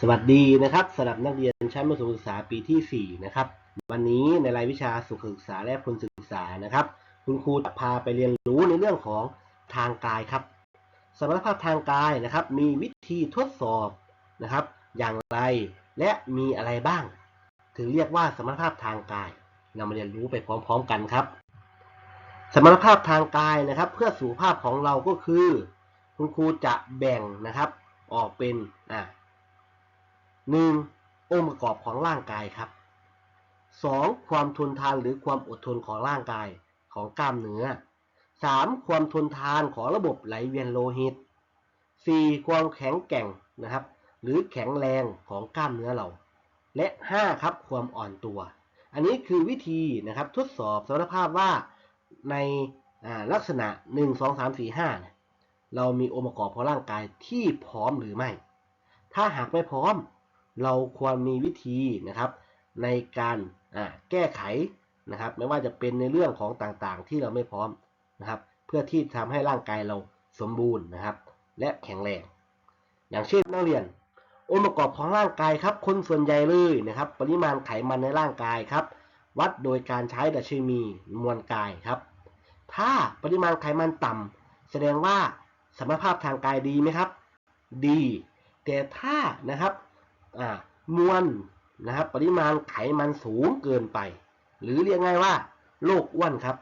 สวัสดีนะครับสำหรับนักเรียนชั้นมัธยมศึกษาปีที่ 4 นะครับ วันนี้ในรายวิชาสุขศึกษาและพลศึกษานะครับ คุณครูจะพาไปเรียนรู้ในเรื่องของทางกายครับสมรรถภาพทางกายนะครับ มีวิธีทดสอบนะครับ อย่างไรและมีอะไรบ้าง ถึงเรียกว่าสมรรถภาพทางกาย เรามาเรียนรู้ไปพร้อมๆกันครับ สมรรถภาพทางกายนะครับ เพื่อสุขภาพของเราก็คือ คุณครูจะแบ่งนะครับ ออกเป็นอ่า หนึ่งองค์ประกอบของร่างกายครับสองความทนทานหรือความอดทนของร่างกายของกล้ามเนื้อสามความทนทานของระบบไหลเวียนโลหิตสี่ความแข็งแกร่งนะครับ หรือแข็งแรงของกล้ามเนื้อเรา และห้าครับความอ่อนตัว อันนี้คือวิธีนะครับทดสอบสมรรถภาพว่าในลักษณะ 1 2 3 4 5เนี่ยเรามีองค์ประกอบของร่างกายที่พร้อมหรือไม่ ถ้าหากไม่พร้อม เราควรมีวิธีนะครับ ในการแก้ไขนะครับ ไม่ว่าจะเป็นในเรื่องของต่างๆ ที่เราไม่พร้อมนะครับ เพื่อที่ทำให้ร่างกายเราสมบูรณ์นะครับ และแข็งแรง อย่างเช่นนักเรียนองค์ประกอบของร่างกายครับ คนส่วนใหญ่เลยนะครับ ปริมาณไขมันในร่างกายครับ วัดโดยการใช้ดัชนีมวลกายครับ ถ้าปริมาณไขมันต่ำแสดงว่าสมรรถภาพทางกายดีไหมครับ ดี แต่ถ้านะครับ มวลนะครับปริมาณไขมันสูงเกินไป หรือเรียกง่ายว่าโรคอ้วนครับ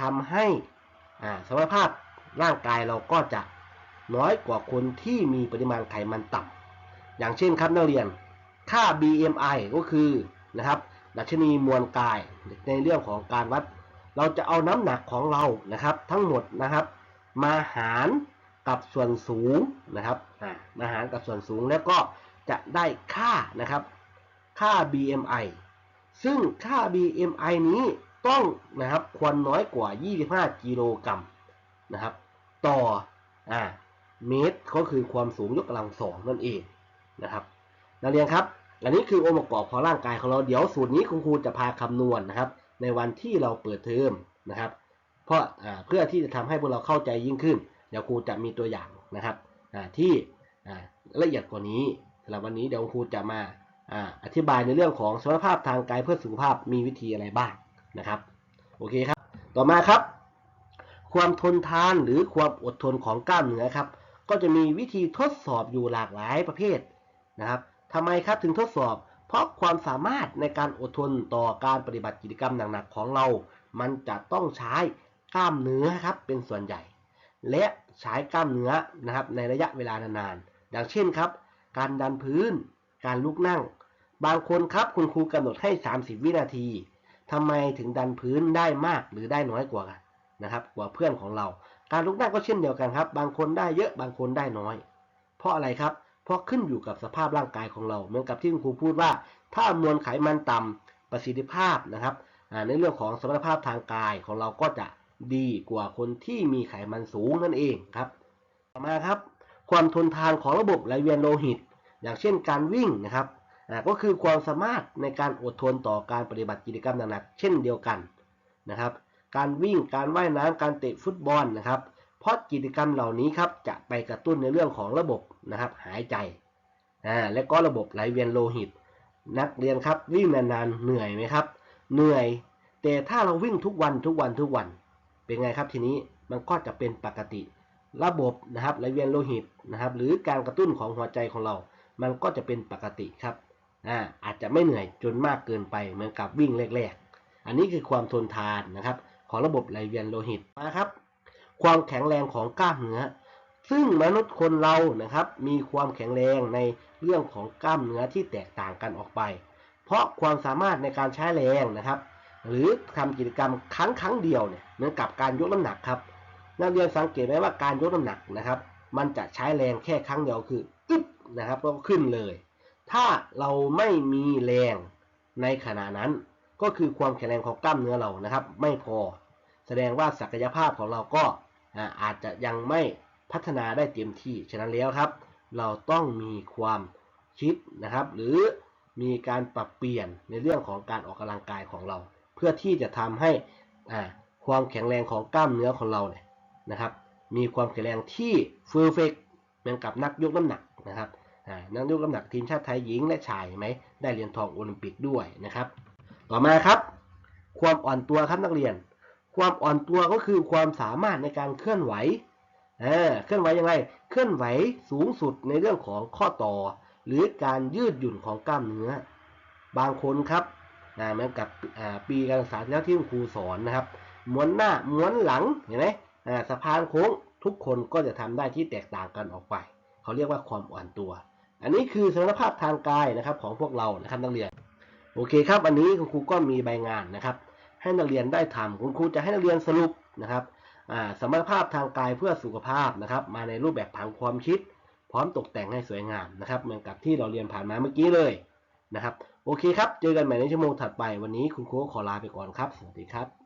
ทำให้อ่าสมรรถภาพร่างกายเราก็จะน้อยกว่าคนที่มีปริมาณไขมันต่ำอย่างเช่นครับนักเรียนค่า BMI ก็คือนะครับดัชนีมวลกายในเรื่องของการวัด เราจะเอาน้ำหนักของเรานะครับ ทั้งหมดนะครับ มาหาร กับส่วนสูงนะครับอ่ามาหารกับส่วนสูงแล้วก็จะได้ค่านะครับ ค่า BMI ซึ่งค่า BMI นี้ต้องนะครับควรน้อยกว่า 25 กิโลกรัมนะครับ ต่ออ่าเมตรก็คือความสูงยกกำลังสองนั่นเองนะครับนักเรียนครับ อันนี้คือองค์ประกอบของร่างกายของเราเดี๋ยวสูตรนี้คุณครูจะพาคำนวณนะครับ ในวันที่เราเปิดเทอมนะครับ เพราะอ่าเพื่อที่จะทำให้พวกเราเข้าใจยิ่งขึ้นเดี๋ยวครูจะมีตัวอย่างนะครับที่ละเอียดกว่านี้สำหรับวันนี้เดี๋ยวครูจะมาอ่าอธิบายในเรื่องของสมรรถภาพทางกายเพื่อสุขภาพมีวิธีอะไรบ้างนะครับโอเคครับ ต่อมาครับ ความทนทานหรือความอดทนของกล้ามเนื้อครับ ก็จะมีวิธีทดสอบอยู่หลากหลายประเภทนะครับทำไมครับถึงทดสอบ เพราะความสามารถในการอดทนต่อการปฏิบัติกิจกรรมหนักๆของเรา มันจะต้องใช้กล้ามเนื้อครับเป็นส่วนใหญ่ และใช้กล้ามเนื้อนะครับในระยะเวลานานๆ อย่างเช่นครับ การดันพื้น การลุกนั่ง บางคนครับคุณครูกำหนดให้ 30 วินาทีทำไมถึงดันพื้นได้มากหรือได้น้อยกว่ากันนะครับ กว่าเพื่อนของเรา การลุกนั่งก็เช่นเดียวกันครับ บางคนได้เยอะบางคนได้น้อย เพราะอะไรครับ เพราะขึ้นอยู่กับสภาพร่างกายของเรา เหมือนกับที่คุณครูพูดว่า ถ้ามวลไขมันต่ำประสิทธิภาพนะครับในเรื่องของสมรรถภาพทางกายของเราก็จะ ดีกว่าคนที่มีไขมันสูงนั่นเองครับ ต่อมาครับ ความทนทานของระบบไหลเวียนโลหิต อย่างเช่นการวิ่งนะครับก็คือความสามารถในการอดทนต่อการปฏิบัติกิจกรรมหนักๆเช่นเดียวกันนะครับ การวิ่งการว่ายน้ำการเตะฟุตบอลนะครับ เพราะกิจกรรมเหล่านี้ครับจะไปกระตุ้นในเรื่องของระบบนะครับหายใจอ่าและก็ระบบไหลเวียนโลหิต นักเรียนครับวิ่งนานๆเหนื่อยไหมครับ เหนื่อย แต่ถ้าเราวิ่งทุกวันทุกวันทุกวัน เป็นไงครับทีนี้มันก็จะเป็นปกติ ระบบนะครับไหลเวียนโลหิตนะครับ หรือการกระตุ้นของหัวใจของเรา มันก็จะเป็นปกติครับอ่าอาจจะไม่เหนื่อยจนมากเกินไปเหมือนกับวิ่งแรกๆ อันนี้คือความทนทานนะครับ ของระบบไหลเวียนโลหิตนะครับ ความแข็งแรงของกล้ามเนื้อซึ่งมนุษย์คนเรานะครับมีความแข็งแรงในเรื่องของกล้ามเนื้อที่แตกต่างกันออกไป เพราะความสามารถในการใช้แรงนะครับ หรือทำกิจกรรมครั้งครั้งเดียวเนี่ยเหมือนกับการยกน้ำหนักครับ นักเรียนสังเกตไหมว่าการยกน้ำหนักนะครับ มันจะใช้แรงแค่ครั้งเดียวคืออึ๊บนะครับก็ขึ้นเลย ถ้าเราไม่มีแรงในขณะนั้น ก็คือความแข็งแรงของกล้ามเนื้อเรานะครับ ไม่พอ แสดงว่าศักยภาพของเราก็อาอาจจะยังไม่พัฒนาได้เต็มที่ ฉะนั้นแล้วครับ เราต้องมีความคิดนะครับ หรือมีการปรับเปลี่ยนในเรื่องของการออกกำลังกายของเรา เพื่อที่จะทำให้ความแข็งแรงของกล้ามเนื้อของเราเนี่ยนะครับ มีความแข็งแรงที่เฟอร์เฟกเหมือนกับนักยกน้ำหนักนะครับนักยกน้ำหนักทีมชาติไทยหญิงและชายไหมได้เหรียญทองโอลิมปิกด้วยนะครับ ต่อมาครับ ความอ่อนตัวครับนักเรียน ความอ่อนตัวก็คือความสามารถในการเคลื่อนไหวเเคลื่อนไหวยังไง เคลื่อนไหวสูงสุดในเรื่องของข้อต่อ หรือการยืดหยุ่นของกล้ามเนื้อ บางคนครับ นะเหมือนกับอ่าปีการศึกษาแล้วที่ครูสอนนะครับม้วนหน้าม้วนหลังเห็นไหมสะพานโค้งทุกคนก็จะทำได้ที่แตกต่างกันออกไปเขาเรียกว่าความอ่อนตัว อันนี้คือสมรรถภาพทางกายนะครับของพวกเรานะครับนักเรียนโอเคครับอันนี้คุณครูก็มีใบงานนะครับ ให้นักเรียนได้ทำคุณครูจะให้นักเรียนสรุปนะครับสมรรถภาพทางกายเพื่อสุขภาพนะครับ มาในรูปแบบผังความคิด พร้อมตกแต่งให้สวยงามนะครับ เหมือนกับที่เราเรียนผ่านมาเมื่อกี้เลย นะครับ โอเคครับ เจอกันใหม่ในชั่วโมงถัดไป วันนี้คุณครูขอลาไปก่อนครับ สวัสดีครับ